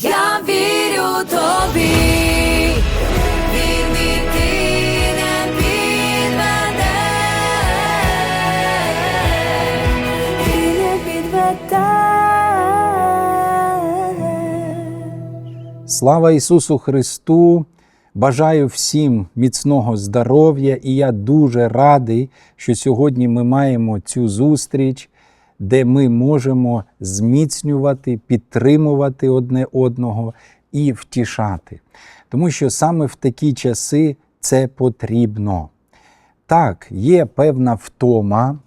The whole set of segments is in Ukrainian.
Я вірю тобі. Слава Ісусу Христу! Бажаю всім міцного здоров'я, і я дуже радий, що сьогодні ми маємо цю зустріч, де ми можемо зміцнювати, підтримувати одне одного і втішати. Тому що саме в такі часи це потрібно. Так, є певна втома,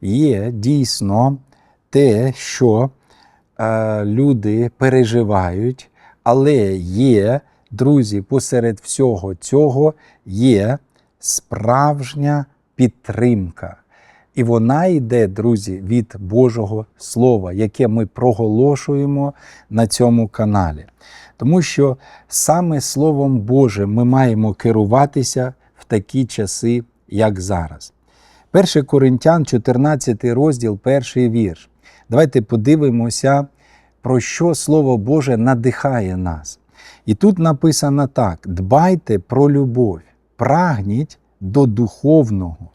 є дійсно те, що е, люди переживають, але є, друзі, посеред всього цього є справжня підтримка. І вона йде, друзі, від Божого Слова, яке ми проголошуємо на цьому каналі. Тому що саме Словом Божим ми маємо керуватися в такі часи, як зараз. 1 Коринтян, 14 розділ, перший вірш. Давайте подивимося, про що Слово Боже надихає нас. І тут написано так: дбайте про любов, прагніть до духовного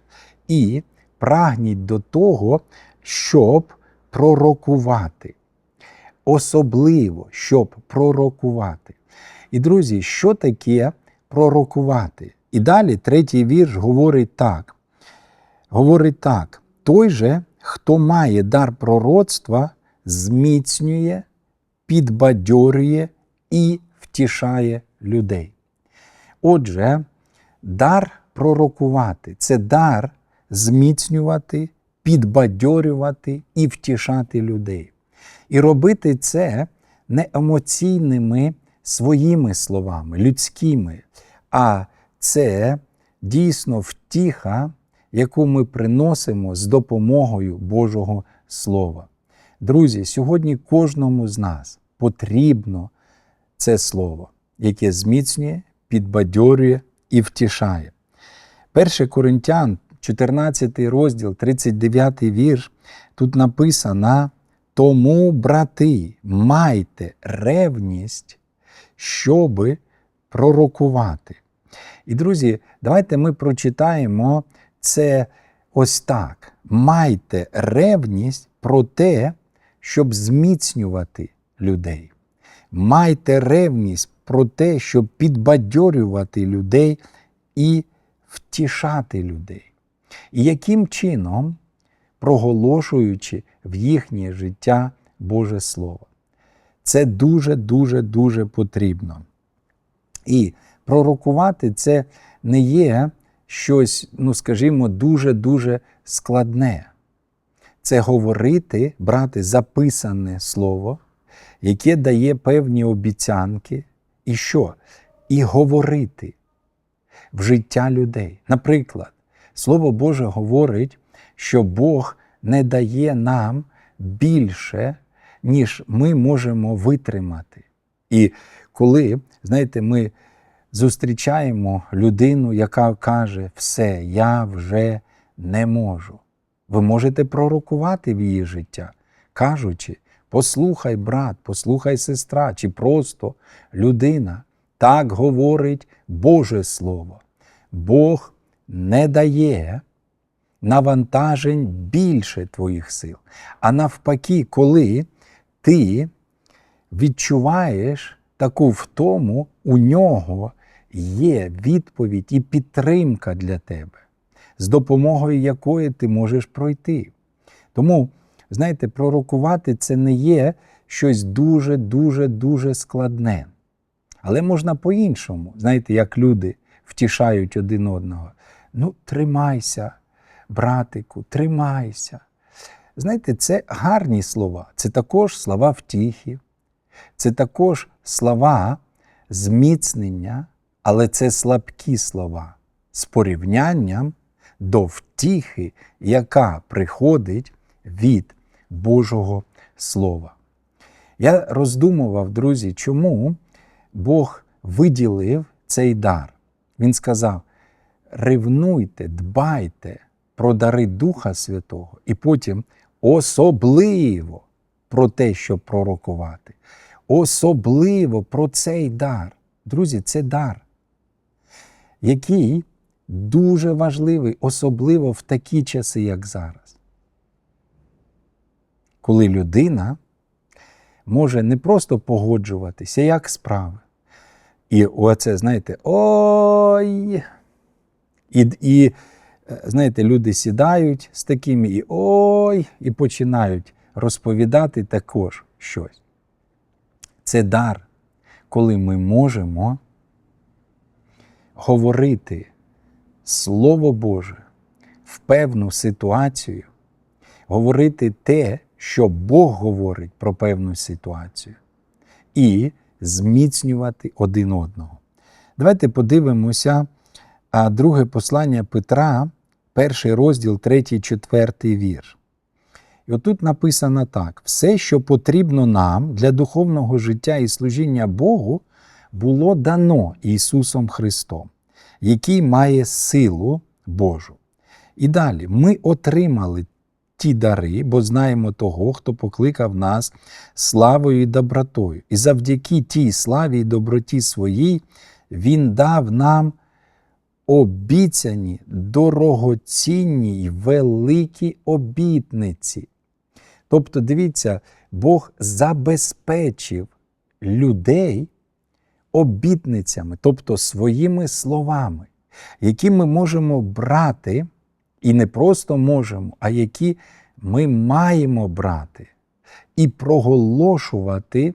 і прагніть до того, щоб пророкувати. Особливо, щоб пророкувати. І, друзі, що таке пророкувати? І далі третій вірш говорить так. Говорить так: той же, хто має дар пророцтва, зміцнює, підбадьорює і втішає людей. Отже, дар пророкувати це дар зміцнювати, підбадьорювати і втішати людей. І робити це не емоційними своїми словами, людськими, а це дійсно втіха, яку ми приносимо з допомогою Божого Слова. Друзі, сьогодні кожному з нас потрібно це слово, яке зміцнює, підбадьорює і втішає. 1 Коринтян, 14 розділ, 39 вірш, тут написано: тому, брати, майте ревність, щоби пророкувати. І, друзі, давайте ми прочитаємо це ось так: майте ревність про те, щоб зміцнювати людей. Майте ревність про те, щоб підбадьорювати людей і втішати людей. І яким чином, проголошуючи в їхнє життя Боже Слово. Це дуже-дуже дуже потрібно. І пророкувати це не є щось, ну скажімо, дуже-дуже складне. Це говорити, брати записане слово, яке дає певні обіцянки, і що? І говорити в життя людей. Наприклад, Слово Боже говорить, що Бог не дає нам більше, ніж ми можемо витримати. І коли, знаєте, ми зустрічаємо людину, яка каже, все, я вже не можу. Ви можете пророкувати в її життя, кажучи, послухай, брат, послухай сестра, чи просто людина. Так говорить Боже Слово. Бог не дає навантажень більше твоїх сил. А навпаки, коли ти відчуваєш таку втому, у нього є відповідь і підтримка для тебе, з допомогою якої ти можеш пройти. Тому, знаєте, пророкувати це не є щось дуже-дуже дуже складне. Але можна по-іншому, знаєте, як люди втішають один одного. Ну, тримайся, братику, тримайся. Знаєте, це гарні слова, це також слова втіхи, це також слова зміцнення, але це слабкі слова з порівнянням до втіхи, яка приходить від Божого Слова. Я роздумував, друзі, чому Бог виділив цей дар. Він сказав: ревнуйте, дбайте про дари Духа Святого, і потім особливо про те, щоб пророкувати. особливо про цей дар. Друзі, це дар, який дуже важливий, особливо в такі часи, як зараз. Коли людина може не просто погоджуватися, як справи. І оце, знаєте, ой. І, і е, знаєте, люди сідають з такими і ой, і починають розповідати також щось. Це дар, коли ми можемо говорити Слово Боже в певну ситуацію, говорити те, що Бог говорить про певну ситуацію, і зміцнювати один одного. Давайте подивимося а друге послання Петра, перший розділ, третій, четвертий вірш. І отут написано так: все, що потрібно нам для духовного життя і служіння Богу, було дано Ісусом Христом, який має силу Божу. І далі ми отримали ті дари, бо знаємо того, хто покликав нас славою і добротою. І завдяки тій славі і доброті своїй Він дав нам обіцяні, дорогоцінні й великі обітниці. Тобто, дивіться, Бог забезпечив людей обітницями, тобто своїми словами, які ми можемо брати, і не просто можемо, а які ми маємо брати і проголошувати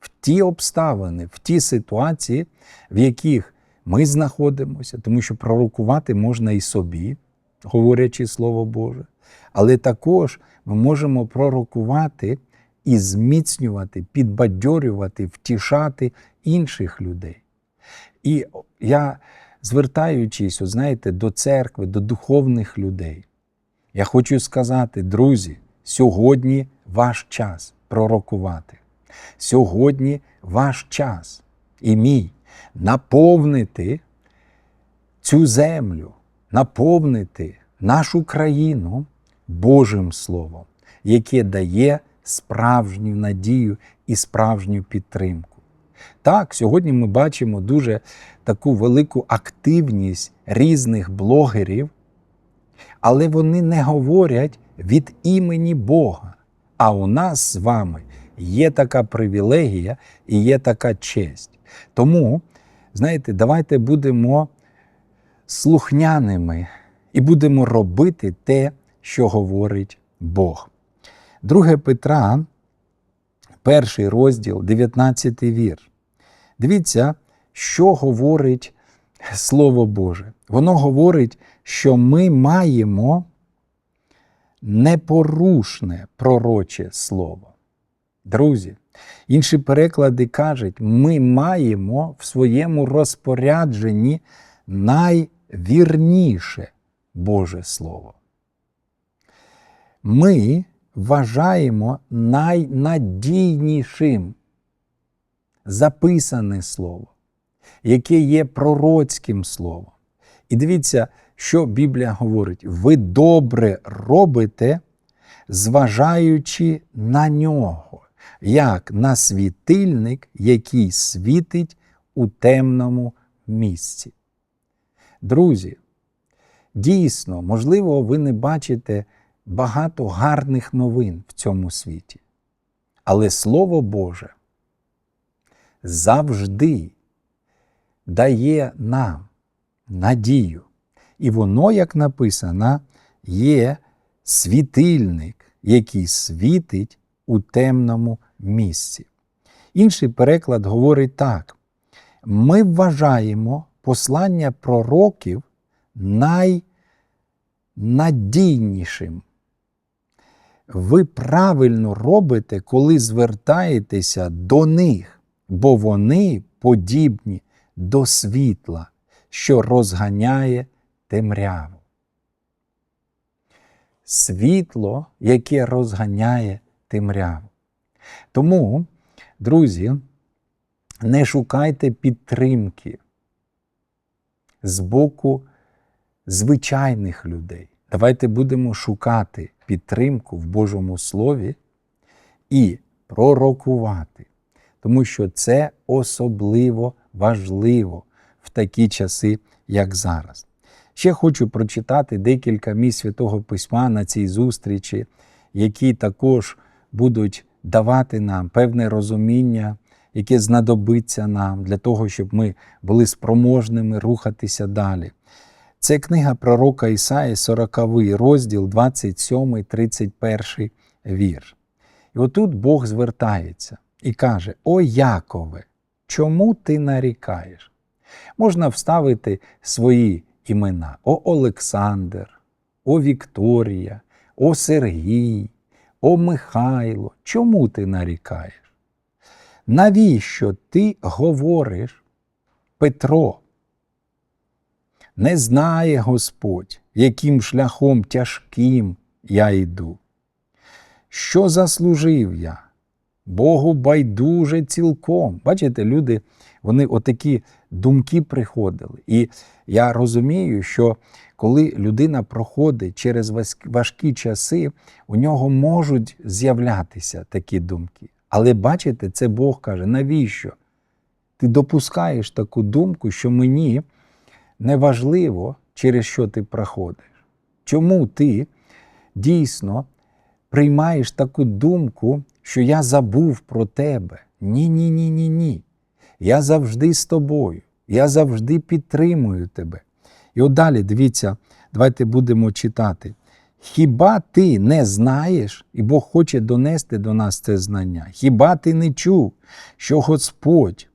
в ті обставини, в ті ситуації, в яких ми знаходимося, тому що пророкувати можна і собі, говорячи Слово Боже, але також ми можемо пророкувати і зміцнювати, підбадьорювати, втішати інших людей. І я, звертаючись, от знаєте, до церкви, до духовних людей, я хочу сказати, друзі, сьогодні ваш час пророкувати. Сьогодні ваш час і мій наповнити цю землю, наповнити нашу країну Божим Словом, яке дає справжню надію і справжню підтримку. Так, сьогодні ми бачимо дуже таку велику активність різних блогерів, але вони не говорять від імені Бога. А у нас з вами є така привілегія і є така честь. Тому, знаєте, давайте будемо слухняними і будемо робити те, що говорить Бог. Друге Петра, перший розділ, 19 вірш. Дивіться, що говорить Слово Боже. Воно говорить, що ми маємо непорушне пророче слово. Друзі, інші переклади кажуть, ми маємо в своєму розпорядженні найвірніше Боже Слово. Ми вважаємо найнадійнішим записане слово, яке є пророцьким словом. І дивіться, що Біблія говорить: ви добре робите, зважаючи на нього, як на світильник, який світить у темному місці. Друзі, дійсно, можливо, ви не бачите багато гарних новин в цьому світі. Але Слово Боже завжди дає нам надію. І воно, як написано, є світильник, який світить у темному місці. Інший переклад говорить так: ми вважаємо послання пророків найнадійнішим. Ви правильно робите, коли звертаєтеся до них, бо вони подібні до світла, що розганяє темряву. Світло, яке розганяє темряву. Тому, друзі, не шукайте підтримки з боку звичайних людей. Давайте будемо шукати підтримку в Божому Слові і пророкувати. тому що це особливо важливо в такі часи, як зараз. Ще хочу прочитати декілька місць Святого Письма на цій зустрічі, які також будуть давати нам певне розуміння, яке знадобиться нам для того, щоб ми були спроможними рухатися далі. Це книга пророка Ісаї, 40 розділ, 27, 31 вірш. І отут Бог звертається і каже: О Якове, чому ти нарікаєш? Можна вставити свої імена: О Олександр, О Вікторія, О Сергій, О Михайло. Чому ти нарікаєш? Навіщо ти говориш, Петро? Не знає Господь, яким шляхом тяжким я йду. Що заслужив я? Богу байдуже цілком. Бачите, люди, вони отакі думки приходили. І я розумію, що коли людина проходить через важкі часи, у нього можуть з'являтися такі думки. Але бачите, це Бог каже, навіщо? Ти допускаєш таку думку, що мені неважливо, через що ти проходиш. Чому ти дійсно приймаєш таку думку, що я забув про тебе? Ні, ні, ні, ні, ні. Я завжди з тобою, я завжди підтримую тебе. І от далі, дивіться, давайте будемо читати. Хіба ти не знаєш, і Бог хоче донести до нас це знання? Хіба ти не чув, що Господь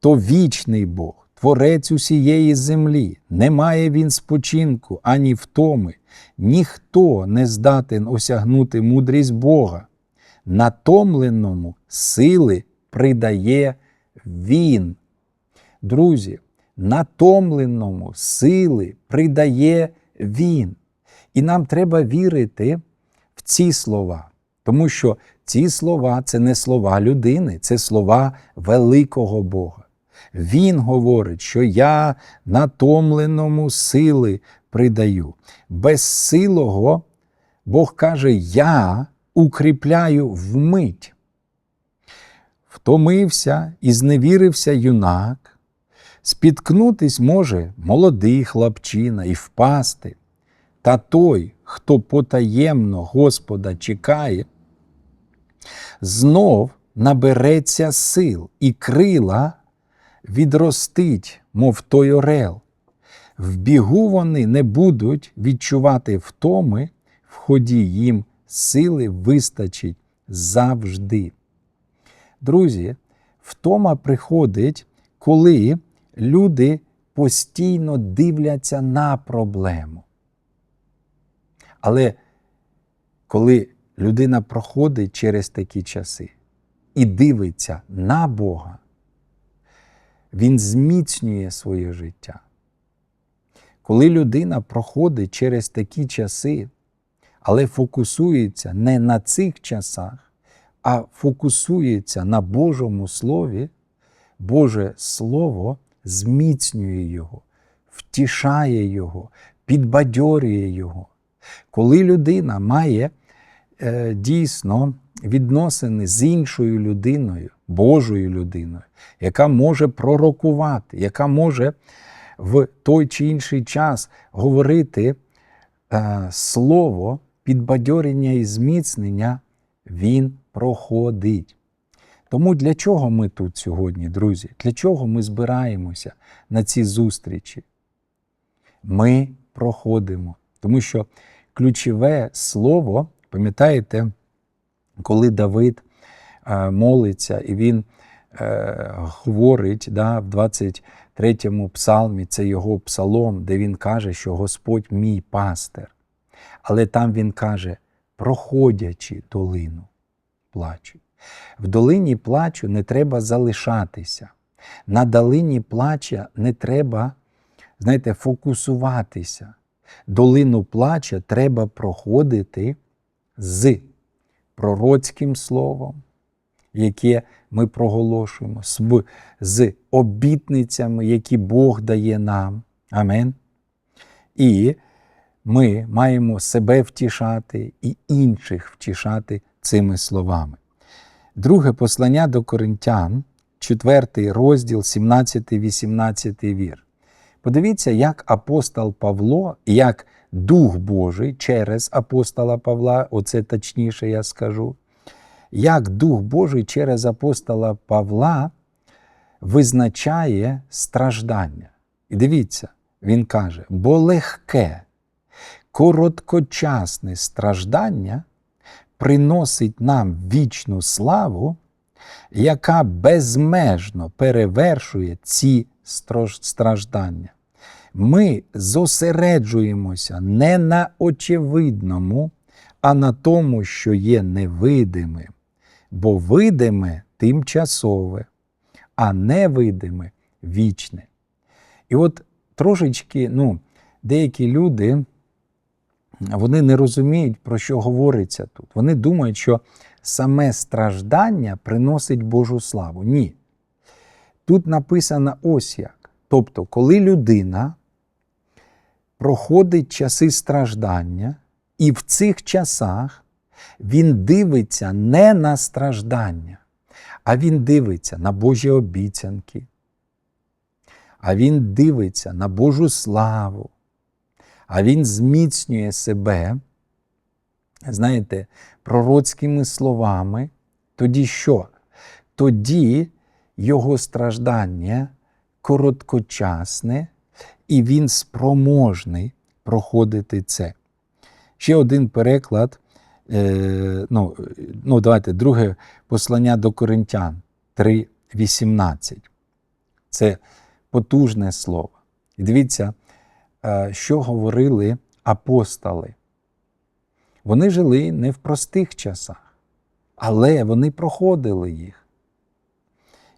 то вічний Бог, творець усієї землі, немає він спочинку ані втоми, ніхто не здатен осягнути мудрість Бога. Натомленому сили придає Він. Друзі, натомленому сили придає Він. І нам треба вірити в ці слова, тому що ці слова це не слова людини, це слова великого Бога. Він говорить, що я натомленому сили придаю. Безсилого Бог каже, я укріпляю вмить. Втомився і зневірився юнак, спіткнутись може молодий хлопчина і впасти. Та той, хто потаємно Господа чекає, знов набереться сил і крила відростить, мов той орел. В бігу вони не будуть відчувати втоми, в ході їм сили вистачить завжди. Друзі, втома приходить, коли люди постійно дивляться на проблему. Але коли людина проходить через такі часи і дивиться на Бога, він зміцнює своє життя. Коли людина проходить через такі часи, але фокусується не на цих часах, а фокусується на Божому Слові, Боже Слово зміцнює його, втішає його, підбадьорює його. Коли людина має е, дійсно відносини з іншою людиною, Божою людиною, яка може пророкувати, яка може в той чи інший час говорити е, слово підбадьорення і зміцнення, він проходить. Тому для чого ми тут сьогодні, друзі? Для чого ми збираємося на ці зустрічі? Ми проходимо. Тому що ключове слово, пам'ятаєте, коли Давид е, молиться і він е, говорить да, в 23-му псалмі, це його псалом, де він каже, що Господь мій пастир. Але там він каже, проходячи долину, плачуть. В долині плачу не треба залишатися. На долині плача не треба, знаєте, фокусуватися. Долину плача треба проходити з пророцьким словом, яке ми проголошуємо, з обітницями, які Бог дає нам. Амен. І ми маємо себе втішати і інших втішати цими словами. Друге послання до Коринтян, 4 розділ, 17-18 вір. Подивіться, як апостол Павло, як Дух Божий через апостола Павла, оце точніше я скажу, як Дух Божий через апостола Павла визначає страждання. І дивіться, він каже, бо легке, короткочасне страждання приносить нам вічну славу, яка безмежно перевершує ці страждання. Ми зосереджуємося не на очевидному, а на тому, що є невидимим, бо видиме тимчасове, а невидиме вічне. І от трошечки, ну, деякі люди, вони не розуміють, про що говориться тут. Вони думають, що саме страждання приносить Божу славу. Ні. Тут написано ось як. Тобто, коли людина проходить часи страждання, і в цих часах він дивиться не на страждання, а він дивиться на Божі обіцянки, а він дивиться на Божу славу, а він зміцнює себе, знаєте, пророцькими словами, тоді що? Тоді його страждання короткочасне, і він спроможний проходити це. Ще один переклад, е, ну, ну давайте, друге послання до Коринтян 3.18. Це потужне слово. І дивіться, що говорили апостоли. Вони жили не в простих часах, але вони проходили їх.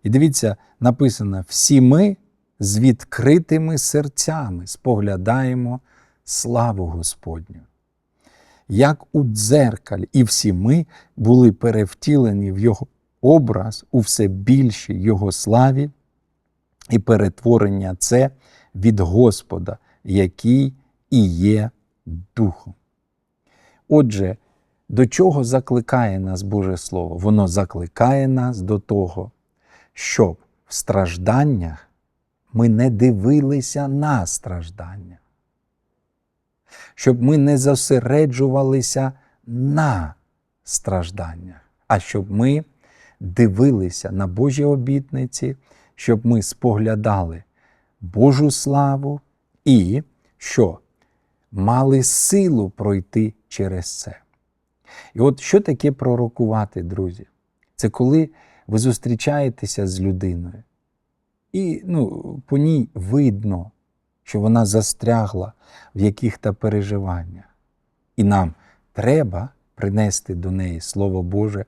І дивіться, написано: всі ми з відкритими серцями споглядаємо славу Господню. Як у дзеркалі, і всі ми були перевтілені в Його образ у все більшій Його славі, і перетворення це від Господа, який і є Духом. Отже, до чого закликає нас Боже Слово? Воно закликає нас до того, щоб в стражданнях ми не дивилися на страждання, щоб ми не зосереджувалися на стражданнях, а щоб ми дивилися на Божі обітниці, щоб ми споглядали Божу славу і що мали силу пройти через це. І от що таке пророкувати, друзі? Це коли ви зустрічаєтеся з людиною, і ну, по ній видно, що вона застрягла в яких-то переживаннях. І нам треба принести до неї Слово Боже,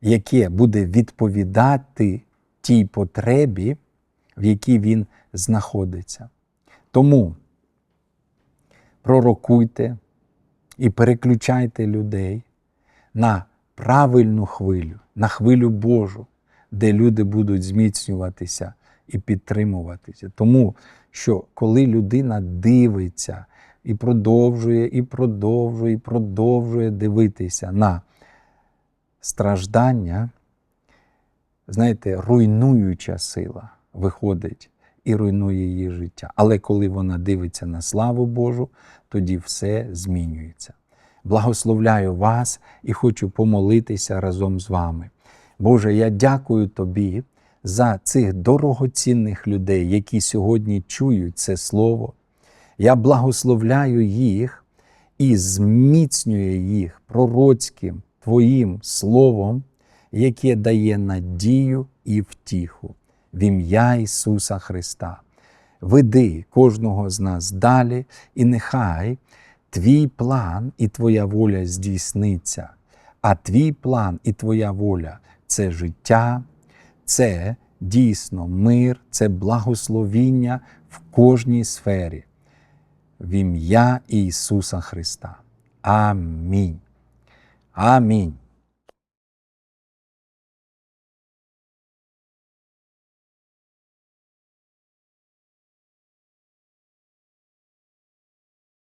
яке буде відповідати тій потребі, в якій він знаходиться. Тому пророкуйте і переключайте людей на правильну хвилю, на хвилю Божу, де люди будуть зміцнюватися і підтримуватися. Тому що коли людина дивиться і продовжує, і продовжує, і продовжує дивитися на страждання, знаєте, руйнуюча сила виходить і руйнує її життя. Але коли вона дивиться на славу Божу, тоді все змінюється. Благословляю вас і хочу помолитися разом з вами. Боже, я дякую Тобі за цих дорогоцінних людей, які сьогодні чують це Слово. Я благословляю їх і зміцнюю їх пророцьким Твоїм Словом, яке дає надію і втіху в ім'я Ісуса Христа. Веди кожного з нас далі, і нехай Твій план і Твоя воля здійсниться, а Твій план і Твоя воля це життя, це дійсно мир, це благословіння в кожній сфері. В ім'я Ісуса Христа. Амінь. Амінь.